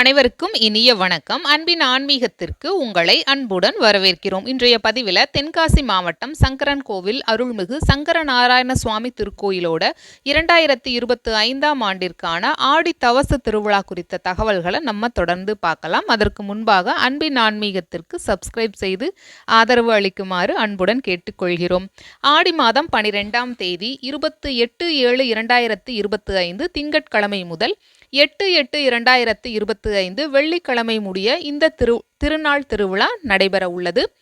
அனைவருக்கும் இனிய வணக்கம். அன்பின் ஆன்மீகத்திற்கு உங்களை அன்புடன் வரவேற்கிறோம். இன்றைய பதிவில் தென்காசி மாவட்டம் சங்கரன் கோவில் அருள்மிகு சங்கர நாராயண சுவாமி திருக்கோயிலோட இரண்டாயிரத்தி இருபத்தி ஐந்தாம் ஆண்டிற்கான ஆடி தவச திருவிழா குறித்த தகவல்களை நம்ம தொடர்ந்து பார்க்கலாம். அதற்கு முன்பாக அன்பின் ஆன்மீகத்திற்கு சப்ஸ்கிரைப் செய்து ஆதரவு அளிக்குமாறு அன்புடன் கேட்டுக்கொள்கிறோம். ஆடி மாதம் பனிரெண்டாம் தேதி இருபத்தி எட்டு ஏழு இரண்டாயிரத்தி இருபத்தி ஐந்து திங்கட்கிழமை முதல் எட்டு எட்டு இரண்டாயிரத்து இருபத்தி ஐந்து வெள்ளிக்கிழமை முடிய இந்த திரு திருநாள் திருவிழா நடைபெற உள்ளது.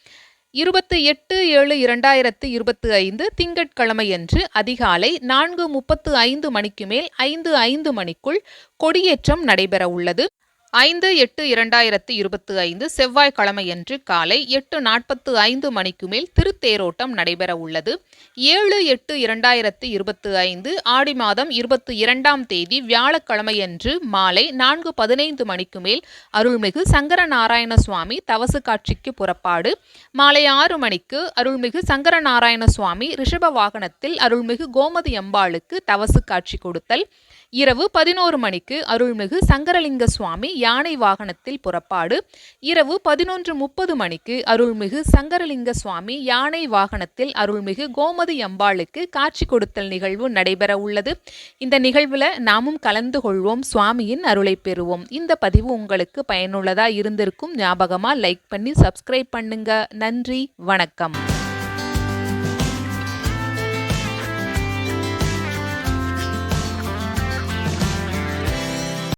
இருபத்தி எட்டு ஏழு இரண்டாயிரத்து இருபத்தி ஐந்து திங்கட்கிழமையன்று அதிகாலை நான்கு முப்பத்து ஐந்து மணிக்கு மேல் ஐந்து ஐந்து மணிக்குள் கொடியேற்றம் நடைபெற உள்ளது. ஐந்து எட்டு இரண்டாயிரத்து இருபத்தி ஐந்து செவ்வாய்க்கிழமையன்று காலை எட்டு நாற்பத்து ஐந்து மணிக்கு மேல் திருத்தேரோட்டம் நடைபெற உள்ளது. ஏழு எட்டு இரண்டாயிரத்து இருபத்தி ஐந்து ஆடி மாதம் இருபத்தி இரண்டாம் தேதி வியாழக்கிழமையன்று மாலை நான்கு பதினைந்து மணிக்கு மேல் அருள்மிகு சங்கரநாராயண சுவாமி தவசு காட்சிக்கு புறப்பாடு. மாலை ஆறு மணிக்கு அருள்மிகு சங்கரநாராயண சுவாமி ரிஷப வாகனத்தில் அருள்மிகு கோமதி அம்பாளுக்கு தவசு காட்சி கொடுத்தல். இரவு பதினோரு மணிக்கு அருள்மிகு சங்கரலிங்க சுவாமி யானை வாகனத்தில் புறப்பாடு. இரவு பதினொன்று முப்பது மணிக்கு அருள்மிகு சங்கரலிங்க சுவாமி யானை வாகனத்தில் அருள்மிகு கோமதி அம்பாளுக்கு காட்சி கொடுத்தல் நிகழ்வு நடைபெற உள்ளது. இந்த நிகழ்வில் நாமும் கலந்து கொள்வோம் சுவாமியின் அருளை பெறுவோம். இந்த பதிவு உங்களுக்கு பயனுள்ளதாக இருந்திருக்கும் ஞாபகமாக லைக் பண்ணி சப்ஸ்கிரைப் பண்ணுங்க. நன்றி வணக்கம்.